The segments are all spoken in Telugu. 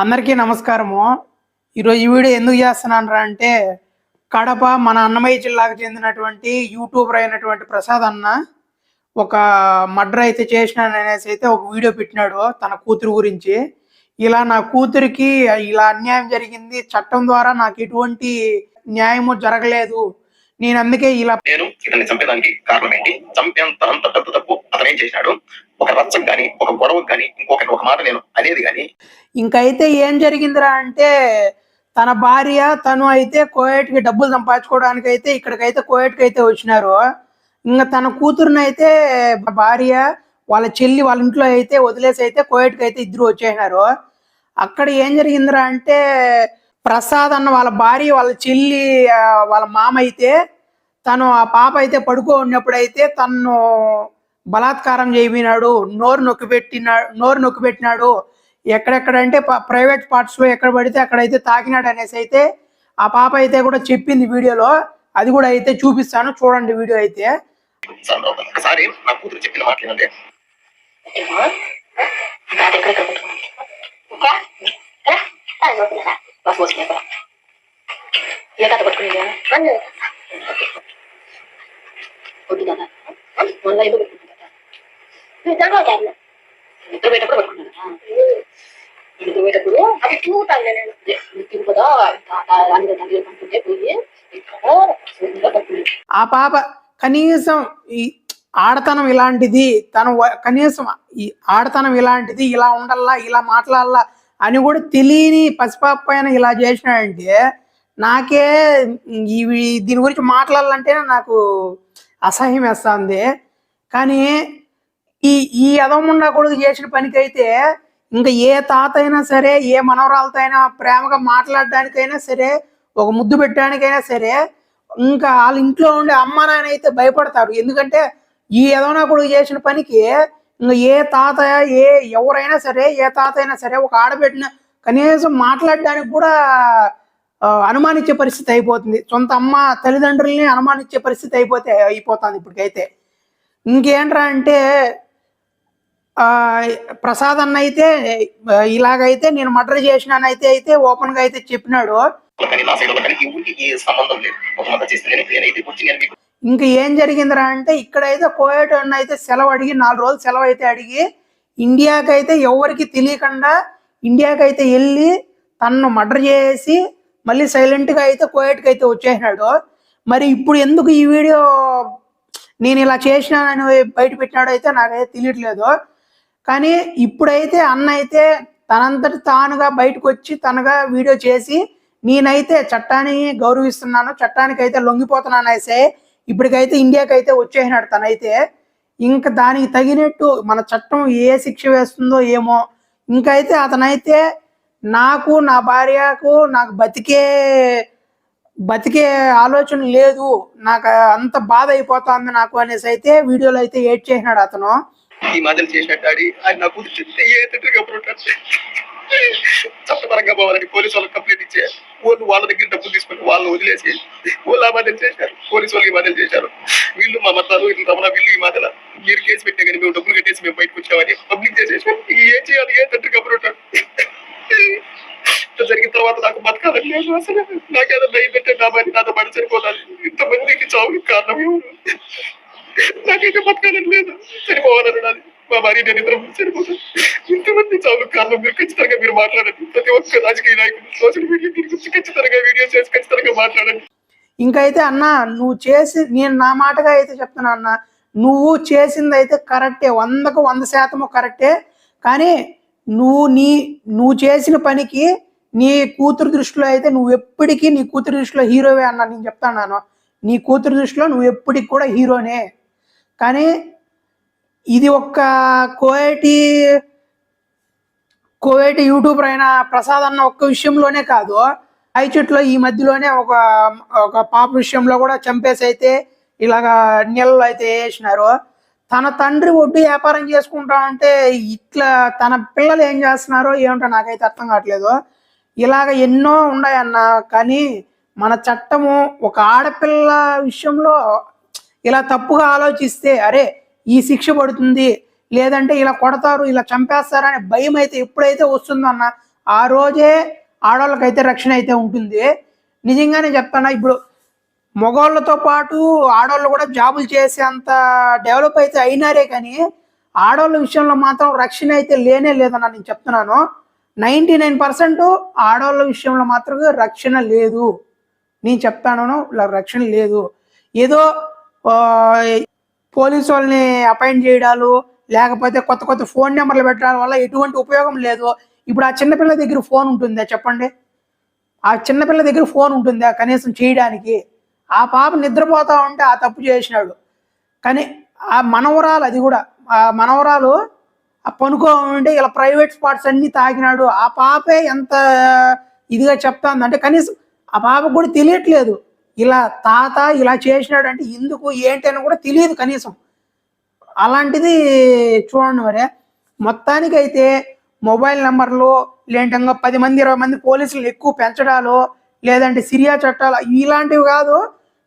అందరికీ నమస్కారము. ఈరోజు ఈ వీడియో ఎందుకు చేస్తున్నాను అంటే కడప మన అన్నమయ్య జిల్లాకు చెందినటువంటి యూట్యూబర్ అయినటువంటి ప్రసాద్ అన్న ఒక మర్డర్ అయితే చేసినాను అనేసి అయితే ఒక వీడియో పెట్టినాడు తన కూతురు గురించి. ఇలా నా కూతురికి ఇలా అన్యాయం జరిగింది చట్టం ద్వారా నాకు ఎటువంటి న్యాయము జరగలేదు. నేను అందుకే ఇలా నేను ఇతన్ని చంపేదానికి కారణం ఏంటి? చంపేంత అంత పెద్ద తప్పు చేశాడు? ఏం ఒక రచ్చకు కానీ ఒక గొడవకు కానీ ఇంకొకటి ఒక మాట నేను అనేది కానీ ఇంకైతే ఏం జరిగిందిరా అంటే తన భార్య తను అయితే కోయట్కి డబ్బులు సంపాదించుకోవడానికి అయితే ఇక్కడికైతే కోయట్కి అయితే వచ్చినారు. ఇంకా తన కూతురుని అయితే భార్య వాళ్ళ చెల్లి వాళ్ళ ఇంట్లో అయితే వదిలేసి అయితే కోయట్కి అయితే ఇద్దరు వచ్చేసినారు. అక్కడ ఏం జరిగిందిరా అంటే ప్రసాద్ అన్న వాళ్ళ భార్య వాళ్ళ చెల్లి వాళ్ళ మామ అయితే తను ఆ పాప అయితే పడుకో ఉన్నప్పుడు అయితే తను బలాత్కారం చేయబోయినాడు నోరు నొక్కి పెట్టినాడు నోరు నొక్కి పెట్టినాడు. ఎక్కడెక్కడంటే ప్రైవేట్ పార్ట్స్లో ఎక్కడ పడితే అక్కడైతే తాకినాడు అనేసి అయితే ఆ పాప అయితే కూడా చెప్పింది వీడియోలో. అది కూడా అయితే చూపిస్తాను చూడండి వీడియో అయితే. ఒకసారి నా కూతురు చెప్పిన ఏ కథ వద్దు కదా. మొన్న అది చూస్తాను నేను. కదా పంపుంటే పోయి ఆ పాప కనీసం ఈ ఆడతనం ఇలాంటిది తను వ- కనీసం ఈ ఆడతనం ఇలాంటిది ఇలా ఉండాలా ఇలా మాట్లాడాలా అని కూడా తెలియని పసిపాప పైన ఇలా చేసినాడంటే నాకే ఇవి దీని గురించి మాట్లాడాలంటేనే నాకు అసహ్యం వేస్తుంది. కానీ ఈ ఈ అదముండా కొడుకు చేసిన పనికైతే ఇంకా ఏ తాత అయినా సరే ఏ మనవరాలతో అయినా ప్రేమగా మాట్లాడడానికైనా సరే ఒక ముద్దు పెట్టడానికైనా సరే ఇంకా వాళ్ళ ఇంట్లో ఉండే అమ్మ నాయన అయితే భయపడతారు. ఎందుకంటే ఈ ఎదవనా కొడుకు చేసిన పనికి ఇంకా ఏ తాత ఏ ఎవరైనా సరే ఏ తాత అయినా సరే ఒక ఆడబిడ్డన కనీసం మాట్లాడడానికి కూడా అనుమానించే పరిస్థితి అయిపోతుంది. సొంత అమ్మ తల్లిదండ్రుల్ని అనుమానించే పరిస్థితి అయిపోతే అయిపోతుంది ఇప్పటికైతే. ఇంకేంట్రా అంటే ప్రసాద్ అన్న అయితే ఇలాగైతే నేను మర్డర్ చేసినానైతే అయితే ఓపెన్గా అయితే చెప్పినాడు. ఇంకా ఏం జరిగిందిరా అంటే ఇక్కడైతే కోయట్ అన్న అయితే సెలవు అడిగి నాలుగు రోజులు సెలవు అయితే అడిగి ఇండియాకి అయితే ఎవరికి తెలియకుండా ఇండియాకి అయితే వెళ్ళి తనను మర్డర్ చేసి మళ్ళీ silent గా అయితే కోయట్కి అయితే వచ్చేసినాడు. మరి ఇప్పుడు ఎందుకు ఈ వీడియో నేను ఇలా చేసినానని బయట పెట్టినాడు అయితే నాకైతే తెలియట్లేదు. కానీ ఇప్పుడైతే అన్న అయితే తనంతటి తానుగా బయటకు వచ్చి తనగా వీడియో చేసి నేనైతే చట్టాన్ని గౌరవిస్తున్నాను చట్టానికి అయితే లొంగిపోతున్నాను అయితే ఇప్పటికైతే ఇండియాకి అయితే వచ్చేసినాడు తనైతే. ఇంకా దానికి తగినట్టు మన చట్టం ఏ శిక్ష వేస్తుందో ఏమో. ఇంకైతే అతనైతే నాకు నా భార్యకు నాకు బతికే బతికే ఆలోచన లేదు. నాకు అంత బాధ అయిపోతుంది నాకు అనేసి అయితే వీడియోలో అయితే ఏడ్ చేసినాడు అతను. ఈ మాటలు చేసినట్టు ఆడి ఆయన నా కూతురు చెప్తే ఏ చట్టపరంగా పోవాలని పోలీసు వాళ్ళకి కంప్లైంట్ ఇచ్చే వాళ్ళు వాళ్ళ దగ్గర డబ్బులు తీసుకుని వాళ్ళు వదిలేసి వాళ్ళు ఆ మాటలు చేశారు? పోలీసు వాళ్ళు ఈ మాటలు చేశారు. వీళ్ళు మా మతాలు వీళ్ళు రమణ వీళ్ళు ఈ మాటల మీరు కేసు పెట్టే కానీ మేము డబ్బులు కట్టేసి మేము బయటకు వచ్చామని పబ్లిక్ చేసేసారు. ఏం చేయాలి? ఏ తండ్రి పుట్టాడు జరిగిన తర్వాత నాకు బతకాలని లేదు అసలు. నాకేదో భయం పెట్టే నా మరి నాతో పడి సరిపోవాలి ఇంతమందికి చావుకి కారణం ఎవరు? నాకైతే బతకాలని లేదు. చనిపోవాలని నాది మా భార్య నేను ఇద్దరం చనిపోతాను ఇంతమంది చాలు కారణం మీరు ఖచ్చితంగా మీరు మాట్లాడండి. ప్రతి ఒక్క రాజకీయ నాయకులు సోషల్ మీడియా దీని గురించి ఖచ్చితంగా వీడియో చేసి ఖచ్చితంగా మాట్లాడండి. ఇంకైతే అన్న నువ్వు చేసి నేను నా మాటగా అయితే చెప్తున్నా అన్న నువ్వు చేసింది అయితే కరెక్టే. వందకు వంద శాతము కరెక్టే. కానీ నువ్వు నీ నువ్వు చేసిన పనికి నీ కూతురు దృష్టిలో అయితే నువ్వు ఎప్పటికీ నీ కూతురు దృష్టిలో హీరోవే అన్న నేను చెప్తాను నీ కూతురు దృష్టిలో నువ్వు ఎప్పటికి కూడా హీరోనే. కానీ ఇది ఒక్క కోయటి కోవేటి యూట్యూబర్ అయిన ప్రసాద్ అన్న ఒక్క విషయంలోనే కాదు. ఐచుట్లో ఈ మధ్యలోనే ఒక ఒక పాప విషయంలో కూడా చంపేసి అయితే ఇలాగా నీళ్ళలో అయితే వేసినారు. తన తండ్రి ఒడ్డు వ్యాపారం చేసుకుంటా అంటే ఇట్లా తన పిల్లలు ఏం చేస్తున్నారో ఏమిటో నాకైతే అర్థం కావట్లేదు. ఇలాగ ఎన్నో ఉన్నాయన్న కానీ మన చట్టము ఒక ఆడపిల్ల విషయంలో ఇలా తప్పుగా ఆలోచిస్తే అరే ఈ శిక్ష పడుతుంది లేదంటే ఇలా కొడతారు ఇలా చంపేస్తారు అనే భయం అయితే ఎప్పుడైతే వస్తుందన్న ఆ రోజే ఆడవాళ్ళకైతే రక్షణ అయితే ఉంటుంది. నిజంగానే చెప్తాను ఇప్పుడు మగవాళ్ళతో పాటు ఆడవాళ్ళు కూడా జాబులు చేసేంత డెవలప్ అయితే అయినారే కానీ ఆడవాళ్ళ విషయంలో మాత్రం రక్షణ అయితే లేనే లేదన్న నేను చెప్తున్నాను. నైంటీ నైన్ పర్సెంట్ ఆడవాళ్ళ విషయంలో మాత్రం రక్షణ లేదు. నేను చెప్తాను ఇలా రక్షణ లేదు. ఏదో పోలీసు వాళ్ళని అపాయింట్ చేయడాలు లేకపోతే కొత్త కొత్త ఫోన్ నెంబర్లు పెట్టడం వల్ల ఎటువంటి ఉపయోగం లేదు. ఇప్పుడు ఆ చిన్నపిల్ల దగ్గర ఫోన్ ఉంటుందా చెప్పండి? ఆ చిన్నపిల్ల దగ్గర ఫోన్ ఉంటుందా కనీసం చేయడానికి? ఆ పాప నిద్రపోతా ఉంటే ఆ తప్పు చేసినాడు. కానీ ఆ మనవరాలు అది కూడా ఆ మనవరాలు ఆ పనుకో ఉంటే ఇలా ప్రైవేట్ స్పాట్స్ అన్నీ తాగినాడు ఆ పాపే ఎంత ఇదిగా చెప్తా అంటే కనీసం ఆ పాపకు కూడా తెలియట్లేదు. ఇలా తాత ఇలా చేసినాడు అంటే ఎందుకు ఏంటి అని కూడా తెలియదు కనీసం. అలాంటిది చూడండి మరి మొత్తానికైతే మొబైల్ నెంబర్లు లేదంటే పది మంది ఇరవై మంది పోలీసులు ఎక్కువ పెంచడాలు లేదంటే సిరియా చట్టాలు ఇలాంటివి కాదు.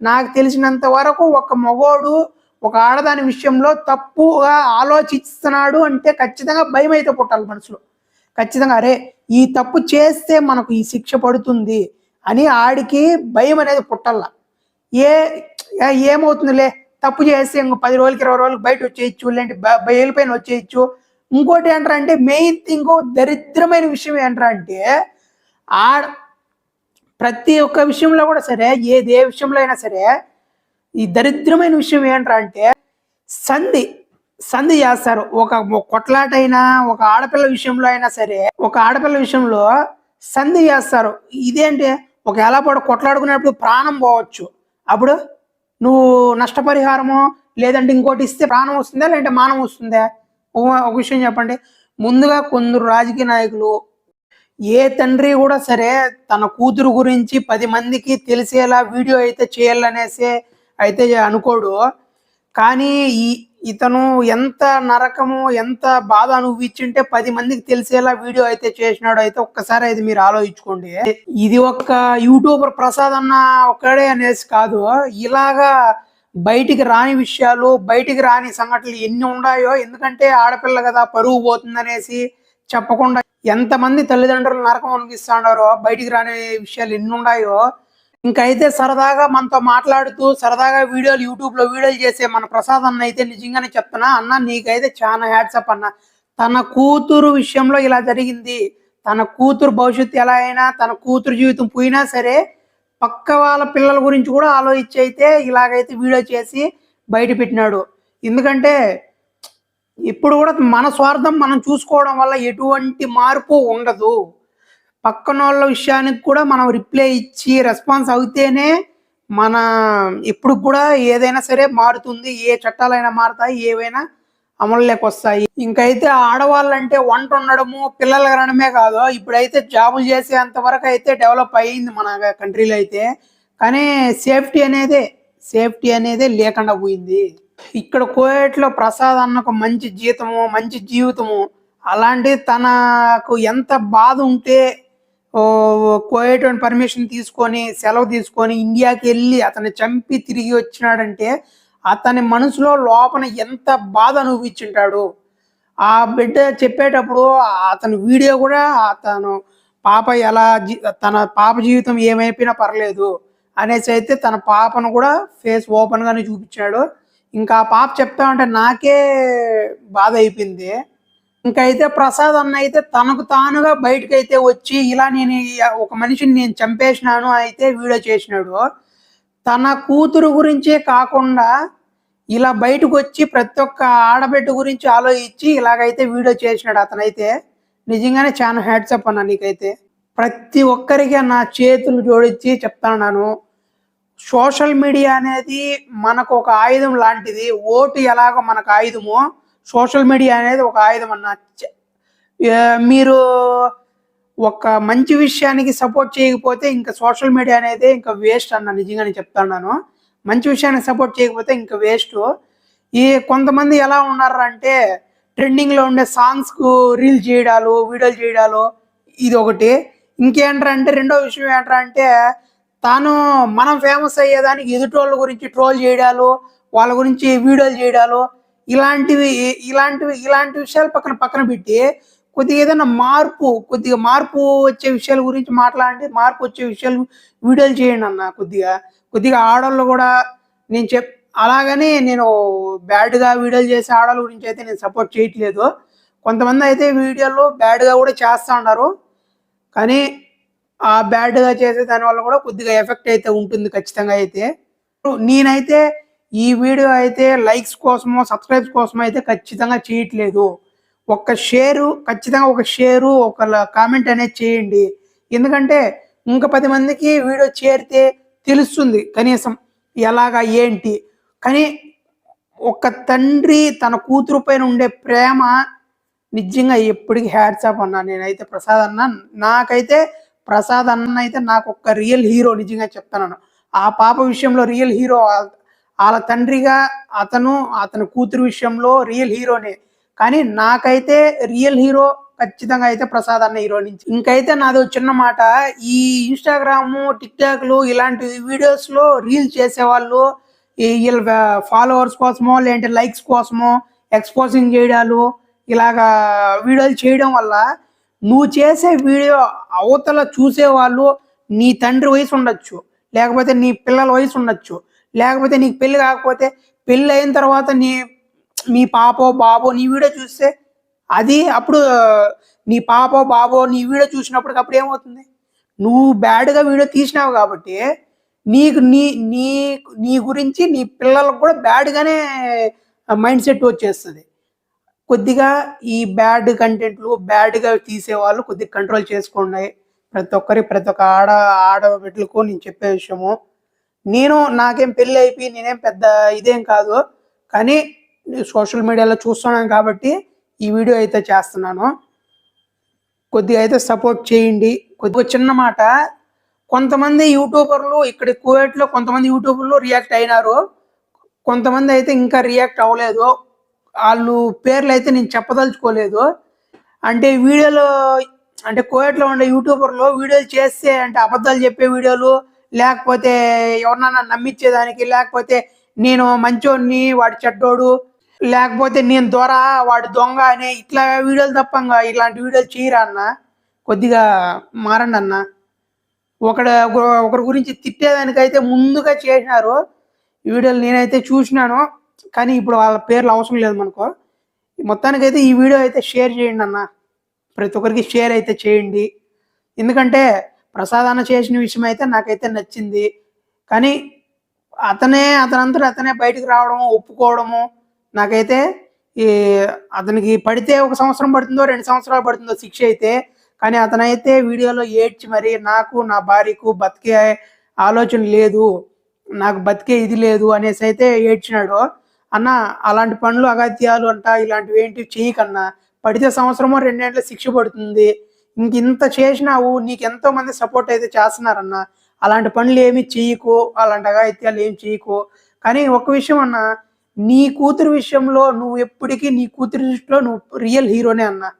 నాకు తెలిసినంత వరకు ఒక మగోడు ఒక ఆడదాని విషయంలో తప్పుగా ఆలోచిస్తున్నాడు అంటే ఖచ్చితంగా భయం అయితే పుట్టాలి మనసులో ఖచ్చితంగా అరే ఈ తప్పు చేస్తే మనకు ఈ శిక్ష పడుతుంది. అని ఆడికి భయం అనేది పుట్టల్లా. ఏ ఏమవుతుందిలే? తప్పు చేస్తే ఇంకో పది రోజులకి ఇరవై రోజులకి బయట వచ్చేయచ్చు లేదంటే బ- బయలు పైన వచ్చేయచ్చు. ఇంకోటి ఏంట్రా అంటే మెయిన్ ఇంకో దరిద్రమైన విషయం ఏంట్రా అంటే ఆడ ప్రతి ఒక్క విషయంలో కూడా సరే ఏది ఏ విషయంలో అయినా సరే ఈ దరిద్రమైన విషయం ఏంట్రా అంటే సంధి సంధి చేస్తారు. ఒక కొట్లాటైనా ఒక ఆడపిల్ల విషయంలో అయినా సరే ఒక ఆడపిల్ల విషయంలో సంధి చేస్తారు. ఇదేంటి? ఒక ఎలాపడ కొట్లాడుకునేప్పుడు ప్రాణం పోవచ్చు. అప్పుడు నువ్వు నష్టపరిహారమో లేదంటే ఇంకోటి ఇస్తే ప్రాణం వస్తుందా లేదంటే మానం వస్తుందా? ఒక- ఒక విషయం చెప్పండి. ముందుగా కొందరు రాజకీయ నాయకులు ఏ తండ్రి కూడా సరే తన కూతురు గురించి పది మందికి తెలిసేలా వీడియో అయితే చేయాలనేసి అయితే అనుకోడు. కానీ ఈ ఇతను ఎంత నరకము ఎంత బాధ అనుభవించుంటే పది మందికి తెలిసేలా వీడియో అయితే చేసినాడు. అయితే ఒక్కసారి అయితే మీరు ఆలోచించుకోండి. ఇది ఒక్క యూట్యూబర్ ప్రసాద్ అన్న ఒక్కడే అనేసి కాదు. ఇలాగా బయటికి రాని విషయాలు బయటికి రాని సంఘటనలు ఎన్ని ఉన్నాయో ఎందుకంటే ఆడపిల్ల కదా పరువు పోతుందనేసి చెప్పకుండా ఎంతమంది తల్లిదండ్రులు నరకం అనిపిస్తున్నారో బయటికి రాని విషయాలు ఎన్ని ఉన్నాయో ఇంకైతే సరదాగా మనతో మాట్లాడుతూ సరదాగా వీడియోలు యూట్యూబ్లో వీడియోలు చేసే మన ప్రసాద్ అన్న అయితే నిజంగానే చెప్తున్నా అన్న నీకైతే చాలా హ్యాట్సప్ అన్న. తన కూతురు విషయంలో ఇలా జరిగింది. తన కూతురు భవిష్యత్తు ఎలా అయినా తన కూతురు జీవితం పోయినా సరే పక్క వాళ్ళ పిల్లల గురించి కూడా ఆలోచించి అయితే ఇలాగైతే వీడియో చేసి బయట పెట్టినాడు. ఎందుకంటే ఇప్పుడు కూడా మన స్వార్థం మనం చూసుకోవడం వల్ల ఎటువంటి మార్పు ఉండదు. పక్కన వాళ్ళ విషయానికి కూడా మనం రిప్లై ఇచ్చి రెస్పాన్స్ అవుతేనే మన ఇప్పుడు కూడా ఏదైనా సరే మారుతుంది. ఏ చట్టాలైనా మారుతాయి ఏవైనా అమలులోకి వస్తాయి. ఇంకైతే ఆడవాళ్ళంటే వంట ఉండడము పిల్లలు కనడమే కాదు. ఇప్పుడైతే జాబులు చేసేంత వరకు అయితే డెవలప్ అయ్యింది మన కంట్రీలో అయితే. కానీ సేఫ్టీ అనేదే సేఫ్టీ అనేది లేకుండా పోయింది. ఇక్కడ కోయేట్లో ప్రసాద్ అన్నకు మంచి జీతము మంచి జీవితము అలాంటి తనకు ఎంత బాధ ఉంటే ఓ పర్మిషన్ తీసుకొని సెలవు తీసుకొని ఇండియాకి వెళ్ళి అతన్ని చంపి తిరిగి వచ్చినాడంటే అతని మనసులో లోపల ఎంత బాధ అనుభవించుంటాడు. ఆ బిడ్డ చెప్పేటప్పుడు అతని వీడియో కూడా అతను పాప ఎలా జీ- తన పాప జీవితం ఏమైపోయినా పర్లేదు అనేసి అయితే తన పాపను కూడా ఫేస్ ఓపెన్గానే చూపించాడు. ఇంకా ఆ పాప చెప్తా ఉంటే నాకే బాధ అయిపోయింది. ఇంకైతే ప్రసాద్ అన్న అయితే తనకు తానుగా బయటకు అయితే వచ్చి ఇలా నేను ఒక మనిషిని నేను చంపేసినాను అయితే వీడియో చేసినాడు. తన కూతురు గురించే కాకుండా ఇలా బయటకు వచ్చి ప్రతి ఒక్క ఆడబిడ్డ గురించి ఆలోచించి ఇలాగైతే వీడియో చేసినాడు అతనైతే. నిజంగానే చాలా హ్యాట్సప్ అన్న నీకైతే. ప్రతి ఒక్కరికి నా చేతులు జోడించి చెప్తాను సోషల్ మీడియా అనేది మనకు ఒక ఆయుధం లాంటిది. ఓటు ఎలాగో మనకు ఆయుధమో. సోషల్ మీడియా అనేది ఒక ఆయుధం అన్న. మీరు ఒక మంచి విషయానికి సపోర్ట్ చేయకపోతే ఇంకా సోషల్ మీడియా అనేది ఇంకా వేస్ట్ అన్న నిజంగానే చెప్తున్నాను మంచి విషయానికి సపోర్ట్ చేయకపోతే ఇంకా వేస్ట్. ఈ కొంతమంది ఎలా ఉన్నారు అంటే ఉండే సాంగ్స్కు రీల్ చేయడాలు వీడియోలు చేయడాలు ఇది ఒకటి. ఇంకేంటంటే రెండో విషయం ఏంటంటే తాను మనం ఫేమస్ అయ్యేదానికి ఎదుటోళ్ళ గురించి ట్రోల్ చేయడాలు వాళ్ళ గురించి వీడియోలు చేయడాలు ఇలాంటివి ఇలాంటివి ఇలాంటి విషయాలు పక్కన పక్కన పెట్టి కొద్దిగా ఏదైనా మార్పు కొద్దిగా మార్పు వచ్చే విషయాల గురించి మాట్లాడండి మార్పు వచ్చే విషయాలు వీడియోలు చేయండి అన్న కొద్దిగా. కొద్దిగా ఆడవాళ్ళు కూడా నేను చెప్ అలాగని నేను బ్యాడ్గా వీడియోలు చేసే ఆడవాళ్ళ గురించి అయితే నేను సపోర్ట్ చేయట్లేదు. కొంతమంది అయితే వీడియోలు బ్యాడ్గా కూడా చేస్తూ ఉన్నారు. కానీ ఆ బ్యాడ్గా చేసే దానివల్ల కూడా కొద్దిగా ఎఫెక్ట్ అయితే ఉంటుంది ఖచ్చితంగా అయితే. నేనైతే ఈ వీడియో అయితే లైక్స్ కోసమో సబ్స్క్రైబ్స్ కోసమో అయితే ఖచ్చితంగా చేయట్లేదు. ఒక షేరు ఖచ్చితంగా ఒక షేరు ఒక కామెంట్ అనేది చేయండి. ఎందుకంటే ఇంకా పది మందికి వీడియో చేరితే తెలుస్తుంది కనీసం ఎలాగా ఏంటి. కానీ ఒక తండ్రి తన కూతురు పైన ఉండే ప్రేమ నిజంగా ఎప్పటికీ హ్యాట్సాప్ అన్నా. నేనైతే ప్రసాద్ అన్న నాకైతే ప్రసాద్ అన్న అయితే నాకు ఒక రియల్ హీరో నిజంగా చెప్తాను ఆ పాప విషయంలో రియల్ హీరో వాళ్ళ తండ్రిగా అతను అతని కూతురు విషయంలో రియల్ హీరోనే కానీ నాకైతే రియల్ హీరో ఖచ్చితంగా అయితే ప్రసాద్ అన్న హీరో నుంచి ఇంకైతే నాది చిన్న మాట. ఈ ఇన్స్టాగ్రామ్ టిక్ టాక్లు ఇలాంటి వీడియోస్లో రీల్స్ చేసేవాళ్ళు వీళ్ళ ఫాలోవర్స్ కోసమో లేదంటే లైక్స్ కోసమో ఎక్స్పోజింగ్ చేయడాలు ఇలాగా వీడియోలు చేయడం వల్ల నువ్వు చేసే వీడియో అవతల చూసేవాళ్ళు నీ తండ్రి వయసు ఉండొచ్చు. లేకపోతే నీ పిల్లల వయసు ఉండొచ్చు. లేకపోతే నీకు పెళ్ళి కాకపోతే పెళ్ళి అయిన తర్వాత నీ మీ పాపో బాబో నీ వీడియో చూస్తే అది అప్పుడు నీ పాపో బాబో నీ వీడియో చూసినప్పటికప్పుడు అప్పుడు ఏమవుతుంది? నువ్వు బ్యాడ్గా వీడియో తీసినావు కాబట్టి నీకు నీ నీ నీ గురించి నీ పిల్లలకు కూడా బ్యాడ్గానే మైండ్ సెట్ వచ్చేస్తుంది. కొద్దిగా ఈ బ్యాడ్ కంటెంట్లు బ్యాడ్గా తీసేవాళ్ళు కొద్దిగా కంట్రోల్ చేసుకోండి. ప్రతి ఒక్కరి ప్రతి ఒక్క ఆడ ఆడబిడ్డలకు నేను చెప్పే విషయము. నేను నాకేం పెళ్ళి అయిపోయి నేనేం పెద్ద ఇదేం కాదు. కానీ సోషల్ మీడియాలో చూస్తున్నాను కాబట్టి ఈ వీడియో అయితే చేస్తున్నాను. కొద్దిగా అయితే సపోర్ట్ చేయండి. కొద్దిగా చిన్న మాట. కొంతమంది యూట్యూబర్లు ఇక్కడ కువైట్లో కొంతమంది యూట్యూబర్లు రియాక్ట్ అయినారు. కొంతమంది అయితే ఇంకా రియాక్ట్ అవ్వలేదు. వాళ్ళు పేర్లు అయితే నేను చెప్పదలుచుకోలేదు. అంటే వీడియోలో అంటే కోయట్లో ఉండే యూట్యూబర్లు వీడియోలు చేస్తే అంటే అబద్ధాలు చెప్పే వీడియోలు లేకపోతే ఎవరినన్నా నమ్మించేదానికి లేకపోతే నేను మంచోడిని వాడు చెడ్డోడు లేకపోతే నేను దొర వాడు దొంగ అనే ఇట్లా వీడియోలు తప్పంగా ఇలాంటి వీడియోలు చేయరా అన్న? కొద్దిగా మారండి అన్న. ఒకడు ఒకరి గురించి తిట్టేదానికైతే ముందుగా చేసినారు. ఈ వీడియోలు నేనైతే చూసినాను కానీ ఇప్పుడు వాళ్ళ పేర్లు అవసరం లేదు మనకు. మొత్తానికైతే ఈ వీడియో అయితే షేర్ చేయండి అన్న. ప్రతి ఒక్కరికి షేర్ అయితే చేయండి. ఎందుకంటే ప్రసాదాన చేసిన విషయం అయితే నాకైతే నచ్చింది. కానీ అతనే అతనంతట అతనే బయటికి రావడము ఒప్పుకోవడము నాకైతే ఈ అతనికి పడితే ఒక సంవత్సరం పడుతుందో రెండు సంవత్సరాలు పడుతుందో శిక్ష అయితే కానీ అతనైతే వీడియోలో ఏడ్చి మరి నాకు నా భార్యకు బతికే ఆలోచన లేదు నాకు బతికే ఇది లేదు అనేసి అయితే ఏడ్చినాడు. అన్న అలాంటి పనులు అగత్యాలు అంట ఇలాంటివి ఏంటి చేయకన్నా పడితే సంవత్సరమో రెండేళ్ళ శిక్ష పడుతుంది. ఇంక ఇంత చేసినావు నీకు ఎంతో మంది సపోర్ట్ అయితే చేస్తున్నారన్న అలాంటి పనులు ఏమి చేయకు అలాంటి అగాయిత్యాలు ఏమి చేయకు. కానీ ఒక విషయం అన్న నీ కూతురు విషయంలో నువ్వు ఎప్పటికీ నీ కూతురు దృష్టిలో నువ్వు రియల్ హీరోనే అన్నా.